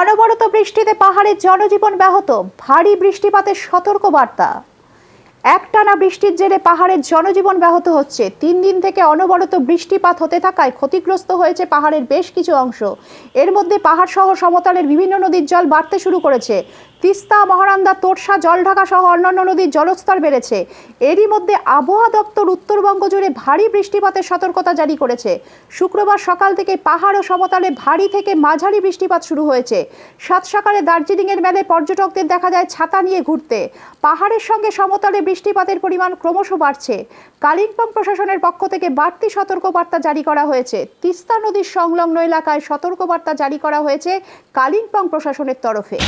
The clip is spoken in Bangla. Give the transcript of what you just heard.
অনবরত বৃষ্টিতে পাহাড়ের জনজীবন ব্যাহত। ভারী বৃষ্টিপাতের সতর্ক বার্তা একটানা বৃষ্টির জেরে পাহাড়ের জনজীবন ব্যাহত হচ্ছে। তিন দিন থেকে অনবরত বৃষ্টিপাত হতে থাকায় ক্ষতিগ্রস্ত হয়েছে পাহাড়ের বেশ কিছু অংশ। এর মধ্যে পাহাড় সহ সমতলের বিভিন্ন নদীর জল বাড়তে শুরু করেছে। তিস্তা, মহারান্দা, তোরসা, জলঢাকা সহ অন্যান্য নদীর জলস্তর বেড়েছে। এরই মধ্যে আবহাওয়া দপ্তর উত্তরবঙ্গ জুড়ে ভারী বৃষ্টিপাতের সতর্কতা জারি করেছে। শুক্রবার সকাল থেকে পাহাড় ও সমতলে ভারী থেকে মাঝারি বৃষ্টিপাত শুরু হয়েছে। সাত সকালে দার্জিলিংয়ের মেলে পর্যটকদের দেখা যায় ছাতা নিয়ে ঘুরতে। পাহাড়ের সঙ্গে সমতলে বৃষ্টিপাতের পরিমাণ ক্রমশ বাড়ছে। কালিম্পং প্রশাসনের পক্ষ থেকে বাড়তি সতর্কবার্তা জারি করা হয়েছে। তিস্তা নদীর সংলগ্ন এলাকায় সতর্কবার্তা জারি করা হয়েছে কালিম্পং প্রশাসনের তরফে।